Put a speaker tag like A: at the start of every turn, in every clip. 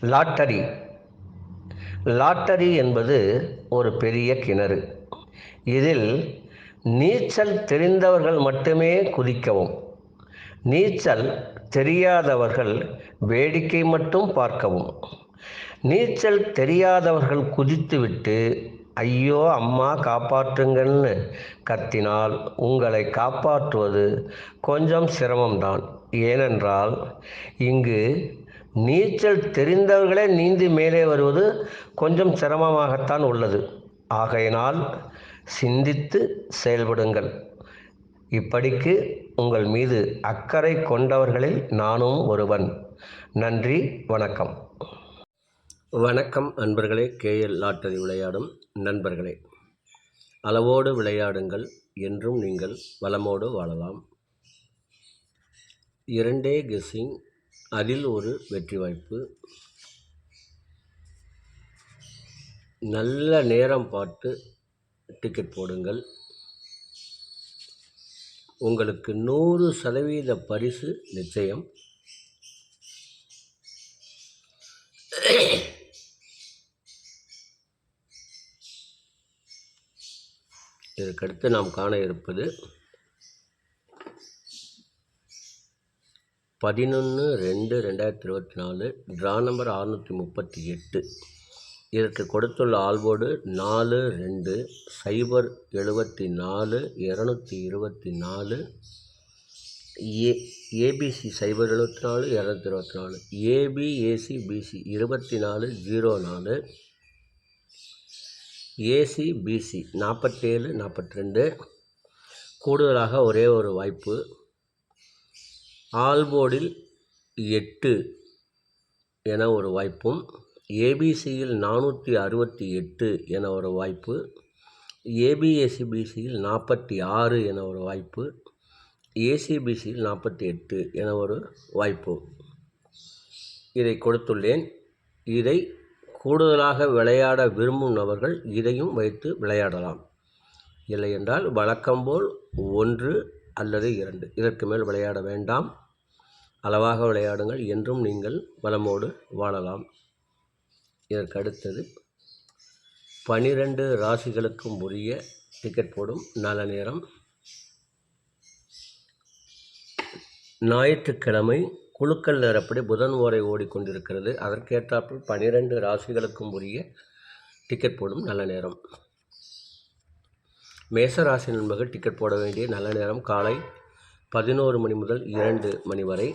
A: Lottery. Lottery என்பது ஒரு பெரிய கிணறு. இதில் நீச்சல் தெரிந்தவர்கள் மட்டுமே குதிக்கவும். நீச்சல் தெரியாதவர்கள் வேடிக்கை மட்டும் பார்க்கவும். நீச்சல் தெரியாதவர்கள் குதித்துவிட்டு ஐயோ அம்மா காப்பாற்றுங்கள்னு கத்தினால் உங்களை காப்பாற்றுவது கொஞ்சம் சிரமம்தான். ஏனென்றால் இங்கு நீச்சல் தெரிந்தவர்களே நீந்தி மேலே வருவது கொஞ்சம் சிரமமாகத்தான் உள்ளது. ஆகையினால் சிந்தித்து செயல்படுங்கள். இப்படிக்கு உங்கள் மீது அக்கறை கொண்டவர்களில் நானும் ஒருவன். நன்றி வணக்கம். வணக்கம் அன்பர்களே கேஎல் லாட்டரி விளையாடும் நண்பர்களே. அளவோடு விளையாடுங்கள் என்றும் நீங்கள் வளமோடு வாழலாம். இரண்டே கெஸ்ஸிங் அதில் ஒரு வெற்றி வாய்ப்பு. நல்ல நேரம் பார்த்து டிக்கெட் போடுங்கள். உங்களுக்கு நூறு சதவீத பரிசு நிச்சயம். இதற்கடுத்து நாம் காண இருப்பது பதினொன்று ரெண்டு ரெண்டாயிரத்தி இருபத்தி நாலு ட்ரா நம்பர் அறுநூற்றி முப்பத்தி எட்டு. இதற்கு கொடுத்துள்ள ஆல்போர்டு நாலு ரெண்டு சைபர் எழுபத்தி நாலு இரநூத்தி இருபத்தி நாலு ஏ ஏபிசி சைபர் எழுபத்தி நாலு இரநூத்தி இருபத்தி நாலு ஏபிஏசி பிசி இருபத்தி நாலு ஜீரோ நாலு ஏசி பிசி நாற்பத்தேழு நாற்பத்தி ரெண்டு. கூடுதலாக ஒரே ஒரு வாய்ப்பு ஆல்போர்டில் எட்டு என ஒரு வாய்ப்பும் ஏபிசியில் நானூற்றி அறுபத்தி எட்டு என ஒரு வாய்ப்பு ஏபிஎஸ்சிபிசியில் நாற்பத்தி ஆறு என ஒரு வாய்ப்பு ஏசிபிசியில் நாற்பத்தி எட்டு என ஒரு வாய்ப்பு. இதை கொடுத்துள்ளேன். இதை கூடுதலாக விளையாட விரும்பும் நபர்கள் இதையும் வைத்து விளையாடலாம். இல்லையென்றால் வழக்கம்போல் ஒன்று அல்லது இரண்டு. இதற்கு மேல் விளையாட வேண்டாம். அளவாக விளையாடுங்கள் என்றும் நீங்கள் வளமோடு வாழலாம். இதற்கு அடுத்தது பனிரெண்டு ராசிகளுக்கும் உரிய டிக்கெட் போடும் நல்ல நேரம். ஞாயிற்றுக்கிழமை குழுக்கள் நேரப்படி புதன் ஓரை ஓடிக்கொண்டிருக்கிறது. அதற்கேற்றாப்புல் பனிரெண்டு ராசிகளுக்கும் உரிய டிக்கெட் போடும் நல்ல நேரம். மேச ராசி நண்பர்கள் டிக்கெட் போட வேண்டிய நல்ல நேரம். காலை பதினோரு மணி முதல் இரண்டு மணி வரை.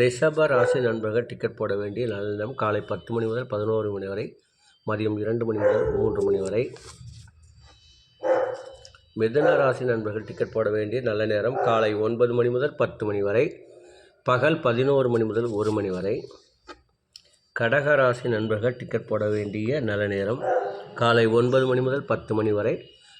A: ரிஷப ராசி நண்பர்கள் டிக்கெட் போட வேண்டிய நல்ல நேரம் காலை பத்து மணி முதல் பதினோரு மணி வரை மதியம் இரண்டு மணி முதல் மூன்று மணி வரை. மிதன ராசி நண்பர்கள் டிக்கெட் போட வேண்டிய நல்ல நேரம் காலை ஒன்பது மணி முதல் பத்து மணி வரை பகல் பதினோரு மணி முதல் ஒரு மணி வரை. கடக ராசி நண்பர்கள் டிக்கெட் போட வேண்டிய நல்ல நேரம் காலை ஒன்பது மணி முதல் பத்து மணி வரை.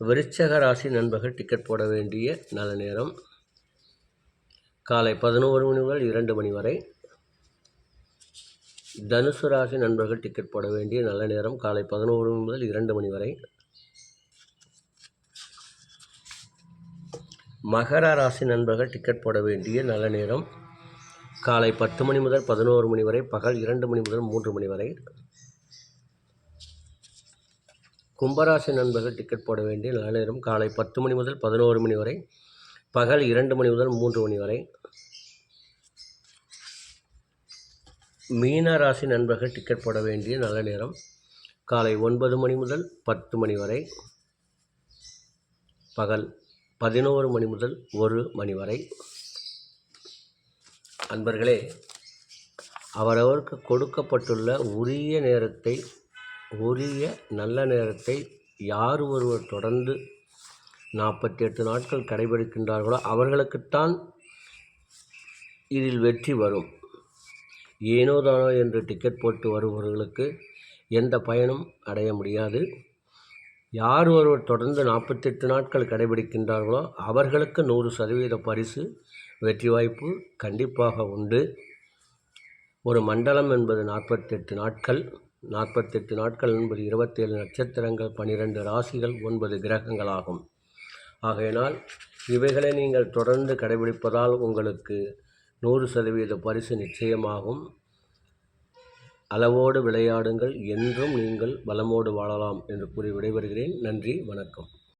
A: விருச்சக ராசி நண்பர்கள் டிக்கெட் போட வேண்டிய நல்ல நேரம். காலை பதினோரு மணி முதல் இரண்டு மணி வரை. தனுசு ராசி நண்பர்கள் டிக்கெட் போட வேண்டிய நல்ல நேரம். காலை பதினோரு மணி முதல் இரண்டு மணி வரை. மகர ராசி நண்பர்கள் டிக்கெட் போட வேண்டிய நல்ல நேரம். காலை பத்து மணி முதல் பதினோரு மணி வரை. பகல் இரண்டு மணி முதல் மூன்று மணி வரை. கும்பராசி நண்பர்கள் டிக்கெட் போட வேண்டிய நல்ல நேரம் காலை பத்து மணி முதல் பதினோரு மணி வரை பகல் இரண்டு மணி முதல் மூன்று மணி வரை. மீன ராசி நண்பர்கள் டிக்கெட் போட வேண்டிய நல்ல நேரம் காலை ஒன்பது மணி முதல் பத்து மணி வரை. பகல் பதினோரு மணி முதல் ஒரு மணி வரை. அன்பர்களே அவரவருக்கு கொடுக்கப்பட்டுள்ள உரிய நேரத்தை உரிய நல்ல நேரத்தை யார் ஒருவர் தொடர்ந்து நாற்பத்தி எட்டு நாட்கள் கடைபிடிக்கின்றார்களோ அவர்களுக்குத்தான் இதில் வெற்றி வரும். ஏனோதானோ என்று டிக்கெட் போட்டு வருபவர்களுக்கு எந்த பயனும் அடைய முடியாது. யார் ஒருவர் தொடர்ந்து நாற்பத்தெட்டு நாட்கள் கடைபிடிக்கின்றார்களோ அவர்களுக்கு நூறு சதவீத பரிசு வெற்றி வாய்ப்பு கண்டிப்பாக உண்டு. ஒரு மண்டலம் என்பது நாற்பத்தெட்டு நாட்கள். நாற்பத்தெட்டு நாட்கள் என்பது இருபத்தேழு நட்சத்திரங்கள் பனிரெண்டு ராசிகள் ஒன்பது கிரகங்களாகும். ஆகையினால் இவைகளை நீங்கள் தொடர்ந்து கடைபிடிப்பதால் உங்களுக்கு நூறு சதவீத பரிசு நிச்சயமாகும். அளவோடு விளையாடுங்கள். என்றும் நீங்கள் பலமோடு வாழலாம் என்று கூறி விடைபெறுகிறேன். நன்றி வணக்கம்.